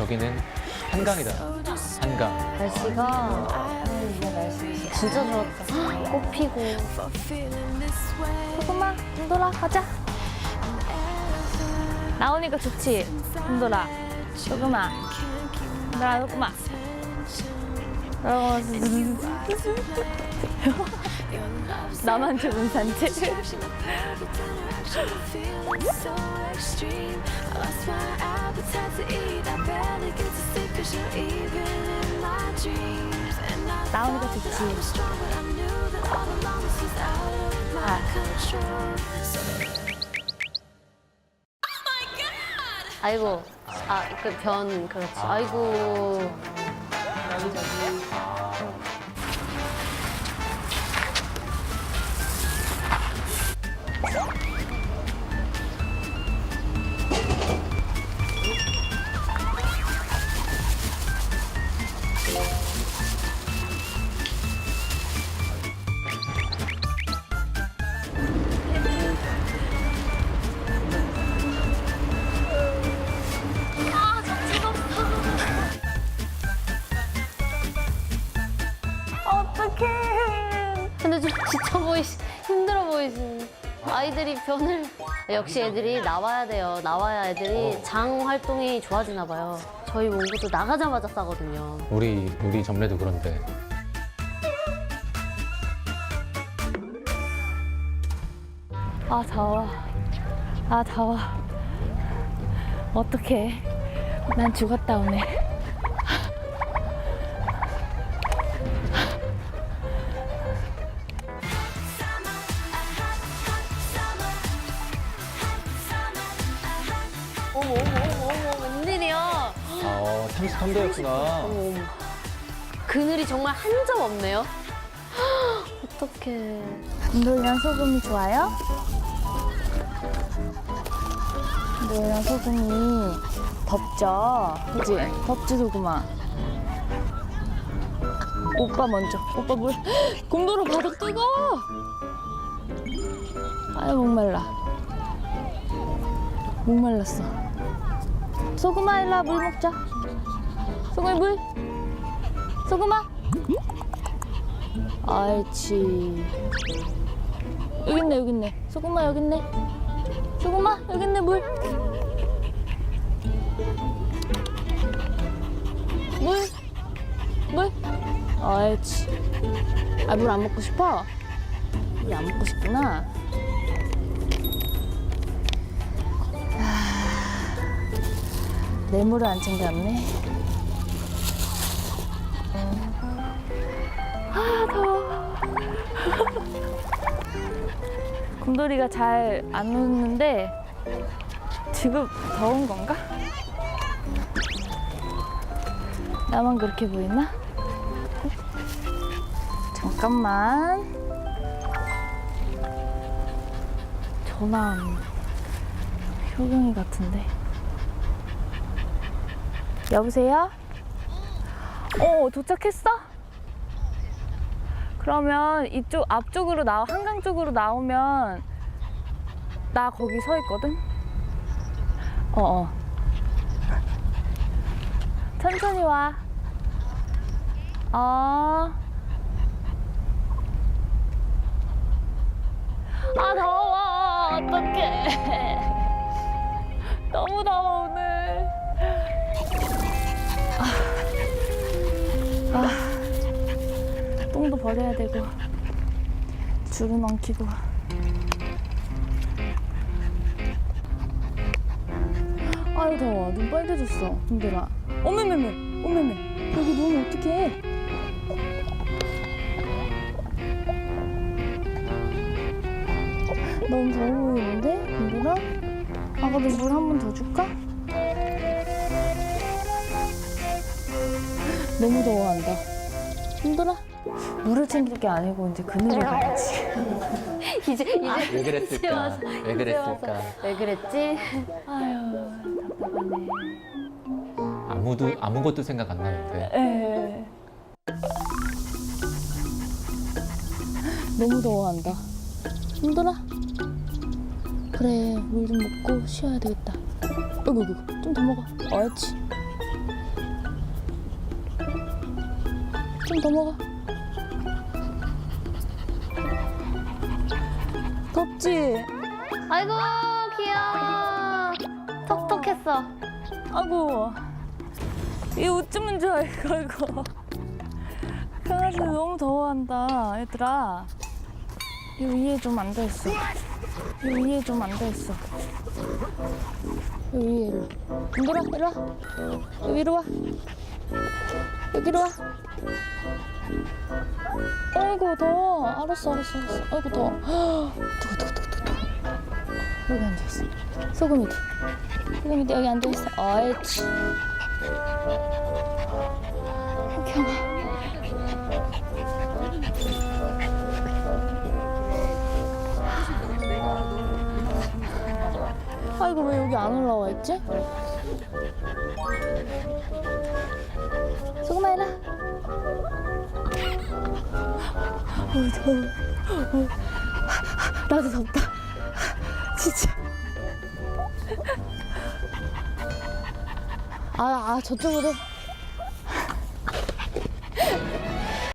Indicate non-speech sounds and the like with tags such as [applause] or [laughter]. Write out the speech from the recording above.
저기는 한강이다. 한강. 날씨가 아, 날씨 진짜 좋았다. 꽃 피고. 조금만 힘돌아 가자 나오니까 좋지 힘돌아 조금만 힘돌아 조금만 어, 나만 좋은 산책 나오니까 좋지. Control. 아이고. 아, 그 변, 그렇지. 아이고. 아이들이 변을. 역시 애들이 나와야 돼요. 나와야 애들이 장 활동이 좋아지나 봐요. 저희 몽구도 나가자마자 싸거든요. 우리 우리 점례도 그런데 아 더워 아 더워 어떡해 난 죽었다 오늘 아, 33도였구나. 어머, 어머. 그늘이 정말 한 점 없네요. 어떡해. 인돌이랑 소금이 좋아요? 인돌이랑 소금이 덥죠? 그지? 덥지 소금아? 오빠 먼저 오빠 물 곰돌아 바닥 뜨거워 아유 목말라 목말랐어 소금아 일로 와물 먹자. 소금이 물? 소금아? 아이치 여기 있네 여기 있네. 소금아 여기 있네. 소금아 여기 있네 물. 물? 물? 아이치 아물 안 먹고 싶어? 물 안 먹고 싶구나 아, 내 물을 안 챙겨왔네 곰돌이가 잘 안 웃는데 지금 더운 건가? 나만 그렇게 보이나? 잠깐만 전화 온 효경이 같은데 여보세요? 어 도착했어? 그러면 이쪽 앞쪽으로 나 한강 쪽으로 나오면 나 거기 서 있거든. 어 어. 천천히 와. 어. 아 더워. 어떡해. [laughs] 너무 더워 오늘. 아. 아. 똥도 버려야 되고 줄은 엉키고 아유 더워 눈 빨개졌어 힘들어 어메메메 어메메 여기 누우면 어떡해 너무 더워 보이는데 힘들어? 아가도 물 한 번 더 줄까? 너무 더워한다 힘들어? 물을 챙길 게 아니고 이제 그늘을 가야지 [laughs] 이제, 이제. 왜 그랬을까? 와서, 왜 이제 와서. 그랬을까? 왜 그랬지? 아유 답답하네 아무도 아무것도 생각 안 나는데. 에. 너무 더워한다. 힘들어? 그래, 물 좀 먹고 쉬어야 되겠다. 어이구, 어이구, 좀더 먹어. 옳지. 좀 더 먹어. 덥지? 아이고 귀여워. 톡톡했어. 아이고. 이 웃으면 좋아, 이거, 이거. 강아지 너무 더워한다, 얘들아. 이 위에 좀 앉아 있어. 이 위에 좀 앉아 있어. 이 위에 이리 와. 이리 와. 여기로 와. 여기로 와. 아이고, 더워. 알았어, 알았어, 알았어. 아이고, 더워. 헉, 뜨거, 뜨거, 뜨거, 뜨거. 여기 앉아 있어. 소금이도. 소금이도 여기 앉아 있어. 옳지. 경아. 아이고 왜 여기 안 올라와 있지? 소금아 해라. 어우 더워. 어우. 나도 덥다. 진짜. 아, 아 저쪽으로.